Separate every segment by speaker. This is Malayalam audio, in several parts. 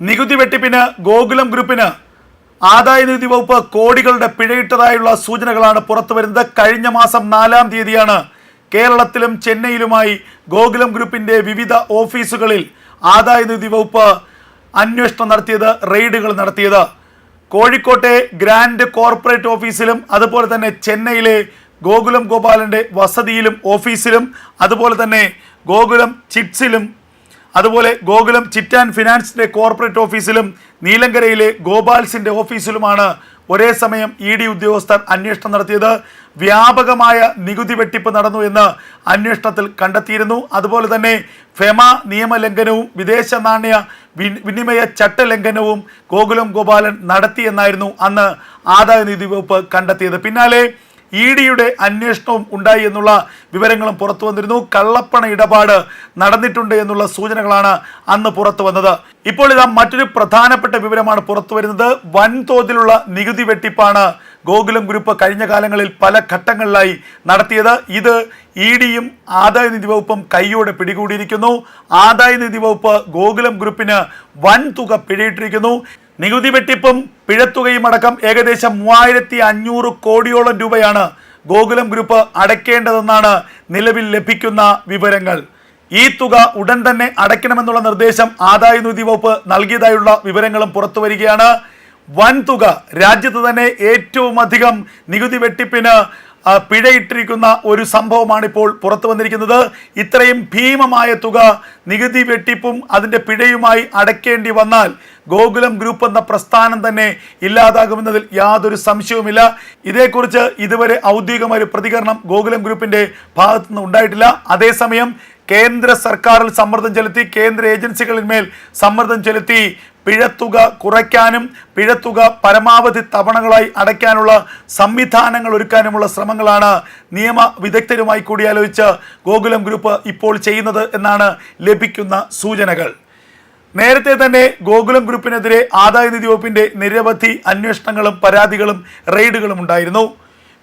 Speaker 1: നികുതി വെട്ടിപ്പിന് ഗോകുലം ഗ്രൂപ്പിന് ആദായ നികുതി വകുപ്പ് കോടികളുടെ പിഴയിട്ടതായുള്ള സൂചനകളാണ് പുറത്തു വരുന്നത്. കഴിഞ്ഞ മാസം നാലാം തീയതിയാണ് കേരളത്തിലും ചെന്നൈയിലുമായി ഗോകുലം ഗ്രൂപ്പിന്റെ വിവിധ ഓഫീസുകളിൽ ആദായ നികുതി വകുപ്പ് അന്വേഷണം നടത്തിയത് റെയ്ഡുകൾ നടത്തിയത്. കോഴിക്കോട്ടെ ഗ്രാൻഡ് കോർപ്പറേറ്റ് ഓഫീസിലും അതുപോലെ തന്നെ ചെന്നൈയിലെ ഗോകുലം ഗോപാലന്റെ വസതിയിലും ഓഫീസിലും അതുപോലെ തന്നെ ഗോകുലം ചിറ്റ്സിലും അതുപോലെ ഗോകുലം ചിറ്റ് ആൻഡ് ഫിനാൻസിന്റെ കോർപ്പറേറ്റ് ഓഫീസിലും നീലങ്കരയിലെ ഗോപാൽസിന്റെ ഓഫീസിലുമാണ് ഒരേ സമയം ഇ ഡി ഉദ്യോഗസ്ഥർ അന്വേഷണം നടത്തിയത്. വ്യാപകമായ നികുതി വെട്ടിപ്പ് നടന്നു എന്ന് അന്വേഷണത്തിൽ കണ്ടെത്തിയിരുന്നു. അതുപോലെ തന്നെ ഫെമ നിയമലംഘനവും വിദേശ നാണ്യ വിനിമയ ചട്ടലംഘനവും ഗോകുലം ഗോപാലൻ നടത്തിയെന്നായിരുന്നു അന്ന് ആദായനികുതി വകുപ്പ് കണ്ടെത്തിയത്. പിന്നാലെ ഇ ഡിയുടെ അന്വേഷണവും ഉണ്ടായി എന്നുള്ള വിവരങ്ങളും പുറത്തു വന്നിരുന്നു. കള്ളപ്പണ ഇടപാട് നടന്നിട്ടുണ്ട് എന്നുള്ള സൂചനകളാണ് അന്ന് പുറത്തു വന്നത്. ഇപ്പോൾ ഇതാ മറ്റൊരു പ്രധാനപ്പെട്ട വിവരമാണ് പുറത്തു വരുന്നത്. വൻതോതിലുള്ള നികുതി വെട്ടിപ്പാണ് ഗോകുലം ഗ്രൂപ്പ് കഴിഞ്ഞ കാലങ്ങളിൽ പല ഘട്ടങ്ങളിലായി നടത്തിയത്. ഇത് ഇ ഡിയും ആദായ നികുതി വകുപ്പും കൈയോടെ പിടികൂടിയിരിക്കുന്നു. ആദായ നികുതി വകുപ്പ് ഗോകുലം ഗ്രൂപ്പിന് വൻ തുക പിഴയിട്ടിരിക്കുന്നു. നികുതി വെട്ടിപ്പും പിഴത്തുകയും അടക്കം ഏകദേശം മൂവായിരത്തി അഞ്ഞൂറ് കോടിയോളം രൂപയാണ് ഗോകുലം ഗ്രൂപ്പ് അടയ്ക്കേണ്ടതെന്നാണ് നിലവിൽ ലഭിക്കുന്ന വിവരങ്ങൾ. ഈ തുക ഉടൻ തന്നെ അടയ്ക്കണമെന്നുള്ള നിർദ്ദേശം ആദായ നികുതി വകുപ്പ് നൽകിയതായുള്ള വിവരങ്ങളും പുറത്തു വരികയാണ്. വൻ തുക രാജ്യത്ത് തന്നെ ഏറ്റവും അധികം നികുതി വെട്ടിപ്പിന് പിഴയിട്ടിരിക്കുന്ന ഒരു സംഭവമാണ് ഇപ്പോൾ പുറത്തു വന്നിരിക്കുന്നത്. ഇത്രയും ഭീമമായ തുക നികുതി വെട്ടിപ്പും അതിന്റെ പിഴയുമായി അടയ്ക്കേണ്ടി വന്നാൽ ഗോകുലം ഗ്രൂപ്പ് എന്ന പ്രസ്ഥാനം തന്നെ ഇല്ലാതാകുമെന്നതിൽ യാതൊരു സംശയവുമില്ല. ഇതേക്കുറിച്ച് ഇതുവരെ ഔദ്യോഗികമായ ഒരു പ്രതികരണം ഗോകുലം ഗ്രൂപ്പിന്റെ ഭാഗത്തുനിന്ന് ഉണ്ടായിട്ടില്ല. അതേസമയം കേന്ദ്ര സർക്കാരിൽ സമ്മർദ്ദം ചെലുത്തി കേന്ദ്ര ഏജൻസികളിന്മേൽ സമ്മർദ്ദം ചെലുത്തി പിഴത്തുക കുറയ്ക്കാനും പിഴത്തുക പരമാവധി തവണകളായി അടയ്ക്കാനുള്ള സംവിധാനങ്ങൾ ഒരുക്കാനുമുള്ള ശ്രമങ്ങളാണ് നിയമ വിദഗ്ധരുമായി കൂടിയാലോചിച്ച് ഗോകുലം ഗ്രൂപ്പ് ഇപ്പോൾ ചെയ്യുന്നത് എന്നാണ് ലഭിക്കുന്ന സൂചനകൾ. നേരത്തെ തന്നെ ഗോകുലം ഗ്രൂപ്പിനെതിരെ ആദായ നികുതി വകുപ്പിന്റെ നിരവധി അന്വേഷണങ്ങളും പരാതികളും റെയ്ഡുകളും ഉണ്ടായിരുന്നു.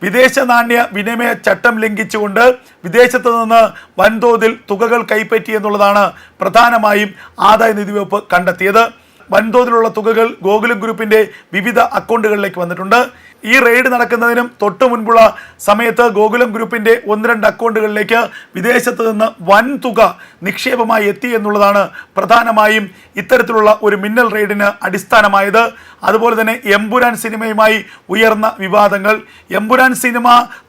Speaker 1: വിദേശ നാണ്യ വിനിമയ ചട്ടം ലംഘിച്ചുകൊണ്ട് വിദേശത്ത് നിന്ന് വൻതോതിൽ തുകകൾ കൈപ്പറ്റി എന്നുള്ളതാണ് പ്രധാനമായും ആദായ നികുതി വകുപ്പ് കണ്ടെത്തിയത്. വൻതോതിലുള്ള തുകകൾ ഗോകുലം ഗ്രൂപ്പിന്റെ വിവിധ അക്കൗണ്ടുകളിലേക്ക് വന്നിട്ടുണ്ട്. ഈ റെയ്ഡ് നടക്കുന്നതിനും തൊട്ടു മുൻപുള്ള സമയത്ത് ഗോകുലം ഗ്രൂപ്പിന്റെ ഒന്ന് രണ്ട് അക്കൗണ്ടുകളിലേക്ക് വിദേശത്ത് നിന്ന് വൻ തുക നിക്ഷേപമായി എത്തി എന്നുള്ളതാണ് പ്രധാനമായും ഇത്തരത്തിലുള്ള ഒരു മിന്നൽ റെയ്ഡിന് അടിസ്ഥാനമായത്. അതുപോലെ തന്നെ എമ്പുരാൻ സിനിമയുമായി ഉയർന്ന വിവാദങ്ങൾ. എമ്പുരാൻ സിനിമ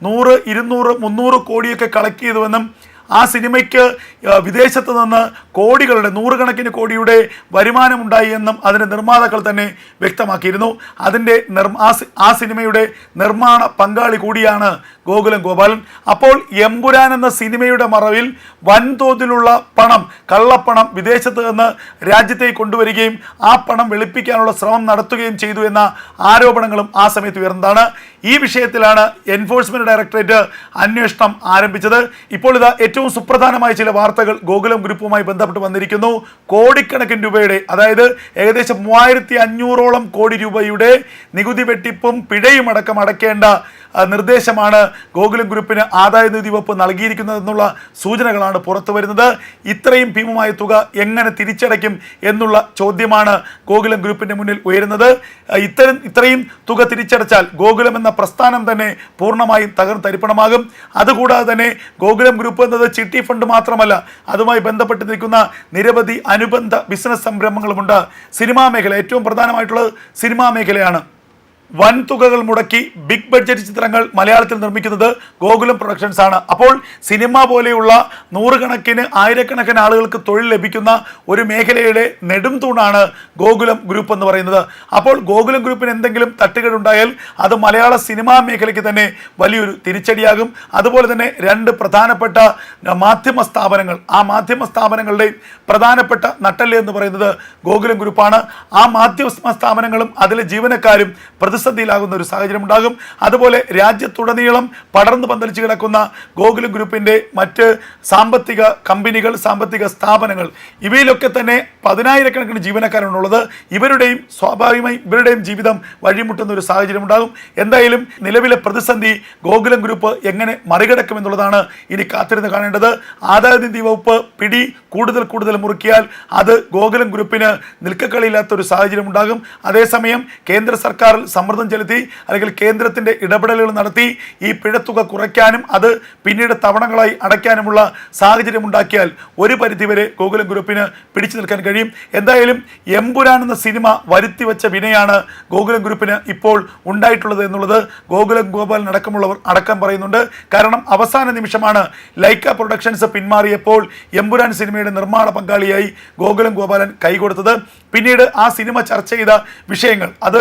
Speaker 1: നൂറ് ഇരുന്നൂറ് മുന്നൂറ് കോടിയൊക്കെ കളക്ട് ചെയ്തുവെന്നും ആ സിനിമയ്ക്ക് വിദേശത്ത് നിന്ന് കോടികളുടെ നൂറുകണക്കിന് കോടിയുടെ വരുമാനമുണ്ടായി എന്നും അതിന്റെ നിർമ്മാതാക്കൾ തന്നെ വ്യക്തമാക്കിയിരുന്നു. അതിന്റെ ആ സിനിമയുടെ നിർമ്മാണ പങ്കാളി കൂടിയാണ് ഗോകുലം ഗോപാലൻ. അപ്പോൾ എമ്പുരാൻ എന്ന സിനിമയുടെ മറവിൽ വൻതോതിലുള്ള പണം കള്ളപ്പണം വിദേശത്ത് നിന്ന് രാജ്യത്തേക്ക് കൊണ്ടുവരികയും ആ പണം വെളുപ്പിക്കാനുള്ള ശ്രമം നടത്തുകയും ചെയ്തു എന്ന ആരോപണങ്ങളും ആ സമയത്ത് ഉയർന്നതാണ്. ഈ വിഷയത്തിലാണ് എൻഫോഴ്സ്മെന്റ് ഡയറക്ടറേറ്റ് അന്വേഷണം ആരംഭിച്ചത്. ഇപ്പോൾ ഇതാ ഏറ്റവും സുപ്രധാനമായ ചില വാർത്തകൾ ഗോകുലം ഗ്രൂപ്പുമായി ബന്ധപ്പെട്ട് വന്നിരിക്കുന്നു. കോടിക്കണക്കിന് രൂപയുടെ അതായത് ഏകദേശം മൂവായിരത്തി അഞ്ഞൂറോളം കോടി രൂപയുടെ നികുതി വെട്ടിപ്പും പിഴയും അടക്കം അടയ്ക്കേണ്ട നിർദ്ദേശമാണ് ഗോകുലം ഗ്രൂപ്പിന് ആദായ നികുതി വകുപ്പ് നൽകിയിരിക്കുന്നതെന്നുള്ള സൂചനകളാണ് പുറത്തു വരുന്നത്. ഇത്രയും ഭീമമായ തുക എങ്ങനെ തിരിച്ചടയ്ക്കും എന്നുള്ള ചോദ്യമാണ് ഗോകുലം ഗ്രൂപ്പിന്റെ മുന്നിൽ ഉയരുന്നത്. ഇത്തരം ഇത്രയും തുക തിരിച്ചടച്ചാൽ ഗോകുലം എന്ന പ്രസ്ഥാനം തന്നെ പൂർണമായും തകർന്ന് തരിപ്പണമാകും അതുകൂടാതെ തന്നെ ഗോകുലം ഗ്രൂപ്പ് എന്നത് ചിട്ടി ഫണ്ട് മാത്രമല്ല അതുമായി ബന്ധപ്പെട്ട് നിൽക്കുന്ന നിരവധി അനുബന്ധ ബിസിനസ് സംരംഭങ്ങളുമുണ്ട്. സിനിമാ മേഖല ഏറ്റവും പ്രധാനമായിട്ടുള്ളത് സിനിമാ മേഖലയാണ്. വൻ തുകകൾ മുടക്കി ബിഗ് ബഡ്ജറ്റ് ചിത്രങ്ങൾ മലയാളത്തിൽ നിർമ്മിക്കുന്നത് ഗോകുലം പ്രൊഡക്ഷൻസ് ആണ്. അപ്പോൾ സിനിമ പോലെയുള്ള നൂറുകണക്കിന് ആയിരക്കണക്കിന് ആളുകൾക്ക് തൊഴിൽ ലഭിക്കുന്ന ഒരു മേഖലയുടെ നെടും തൂണാണ് ഗോകുലം ഗ്രൂപ്പ് എന്ന് പറയുന്നത്. അപ്പോൾ ഗോകുലം ഗ്രൂപ്പിന് എന്തെങ്കിലും തട്ടുകേടുണ്ടായാൽ അത് മലയാള സിനിമാ മേഖലയ്ക്ക് തന്നെ വലിയൊരു തിരിച്ചടിയാകും. അതുപോലെ തന്നെ രണ്ട് പ്രധാനപ്പെട്ട മാധ്യമ സ്ഥാപനങ്ങൾ ആ മാധ്യമ സ്ഥാപനങ്ങളുടെ പ്രധാനപ്പെട്ട നട്ടൽ എന്ന് പറയുന്നത് ഗോകുലം ഗ്രൂപ്പാണ് ആ മാധ്യമ സ്ഥാപനങ്ങളും അതിലെ ജീവനക്കാരും പ്രതിസന്ധി പ്രതിസന്ധിയിലാകുന്ന ഒരു സാഹചര്യം ഉണ്ടാകും. അതുപോലെ രാജ്യത്തുടനീളം പടർന്നു പന്തലിച്ച് കിടക്കുന്ന ഗോകുലം ഗ്രൂപ്പിന്റെ മറ്റ് സാമ്പത്തിക കമ്പനികൾ സാമ്പത്തിക സ്ഥാപനങ്ങൾ ഇവയിലൊക്കെ തന്നെ പതിനായിരക്കണക്കിന് ജീവനക്കാരാണുള്ളത്. ഇവരുടെയും സ്വാഭാവികമായി ഇവരുടെയും ജീവിതം വഴിമുട്ടുന്ന ഒരു സാഹചര്യം ഉണ്ടാകും. എന്തായാലും നിലവിലെ പ്രതിസന്ധി ഗോകുലം ഗ്രൂപ്പ് എങ്ങനെ മറികടക്കുമെന്നുള്ളതാണ് ഇനി കാത്തിരുന്ന് കാണേണ്ടത്. ആദായനിധി വകുപ്പ് പിടി കൂടുതൽ കൂടുതൽ മുറുക്കിയാൽ അത് ഗോകുലം ഗ്രൂപ്പിന് നിൽക്കക്കളിയില്ലാത്ത ഒരു സാഹചര്യം ഉണ്ടാകും. അതേസമയം കേന്ദ്ര സർക്കാർ സമ്മർദ്ദം ചെലുത്തി അല്ലെങ്കിൽ കേന്ദ്രത്തിന്റെ ഇടപെടലുകൾ നടത്തി ഈ പിഴത്തുക കുറയ്ക്കാനും അത് പിന്നീട് തവണകളായി അടയ്ക്കാനുമുള്ള സാഹചര്യം ഉണ്ടാക്കിയാൽ ഒരു പരിധിവരെ ഗോകുലം ഗ്രൂപ്പിന് പിടിച്ചു നിൽക്കാൻ കഴിയും. എന്തായാലും എമ്പുരാൻ എന്ന സിനിമ വരുത്തി വെച്ച വിനയാണ് ഗോകുലം ഗ്രൂപ്പിന് ഇപ്പോൾ ഉണ്ടായിട്ടുള്ളത് എന്നുള്ളത് ഗോകുലം ഗോപാലൻ അടക്കമുള്ളവർ അടക്കം പറയുന്നുണ്ട്. കാരണം അവസാന നിമിഷമാണ് ലൈക്ക പ്രൊഡക്ഷൻസ് പിന്മാറിയപ്പോൾ എമ്പുരാൻ സിനിമയുടെ നിർമ്മാണ പങ്കാളിയായി ഗോകുലം ഗോപാലൻ കൈകൊടുത്തത്. പിന്നീട് ആ സിനിമ ചർച്ച ചെയ്ത വിഷയങ്ങൾ അത്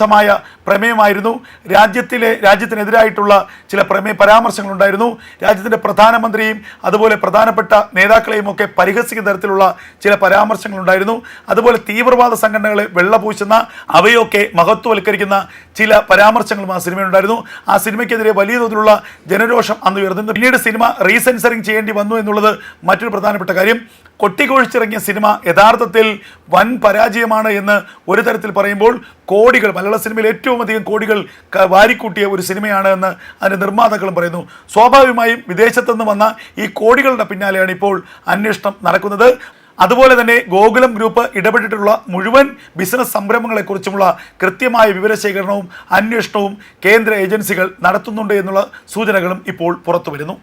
Speaker 1: രാജ്യവിരുദ്ധമായ പ്രമേയമായിരുന്നു. രാജ്യത്തിലെ രാജ്യത്തിനെതിരായിട്ടുള്ള ചില പ്രമേയ പരാമർശങ്ങളുണ്ടായിരുന്നു. രാജ്യത്തിന്റെ പ്രധാനമന്ത്രിയും അതുപോലെ പ്രധാനപ്പെട്ട നേതാക്കളെയും ഒക്കെ പരിഹസിക്കുന്ന തരത്തിലുള്ള ചില പരാമർശങ്ങളുണ്ടായിരുന്നു. അതുപോലെ തീവ്രവാദ സംഘടനകളെ വെള്ളപൂശുന്ന അവയൊക്കെ മഹത്വവൽക്കരിക്കുന്ന ചില പരാമർശങ്ങളും ആ സിനിമയിലുണ്ടായിരുന്നു. ആ സിനിമയ്ക്കെതിരെ വലിയ തോതിലുള്ള ജനരോഷം അന്ന് ഉയർന്നു പിന്നീട് സിനിമ റീസെൻസറിങ് ചെയ്യേണ്ടി വന്നു എന്നുള്ളത് മറ്റൊരു പ്രധാനപ്പെട്ട കാര്യം. കൊട്ടിക്കൊഴിച്ചിറങ്ങിയ സിനിമ യഥാർത്ഥത്തിൽ വൻ പരാജയമാണ് എന്ന് ഒരു തരത്തിൽ പറയുമ്പോൾ കോടികൾ മലയാള സിനിമയിൽ ഏറ്റവും അധികം കോടികൾ വാരിക്കൂട്ടിയ ഒരു സിനിമയാണ് എന്ന് അതിന്റെ നിർമ്മാതാക്കളും പറയുന്നു. സ്വാഭാവികമായും വിദേശത്തു നിന്ന് വന്ന ഈ കോടികളുടെ പിന്നാലെയാണ് ഇപ്പോൾ അന്വേഷണം നടക്കുന്നത്. അതുപോലെ തന്നെ ഗോകുലം ഗ്രൂപ്പ് ഇടപെട്ടിട്ടുള്ള മുഴുവൻ ബിസിനസ് സംരംഭങ്ങളെക്കുറിച്ചുമുള്ള കൃത്യമായ വിവരശേഖരണവും അന്വേഷണവും കേന്ദ്ര ഏജൻസികൾ നടത്തുന്നുണ്ട് എന്നുള്ള സൂചനകളും ഇപ്പോൾ പുറത്തു വരുന്നു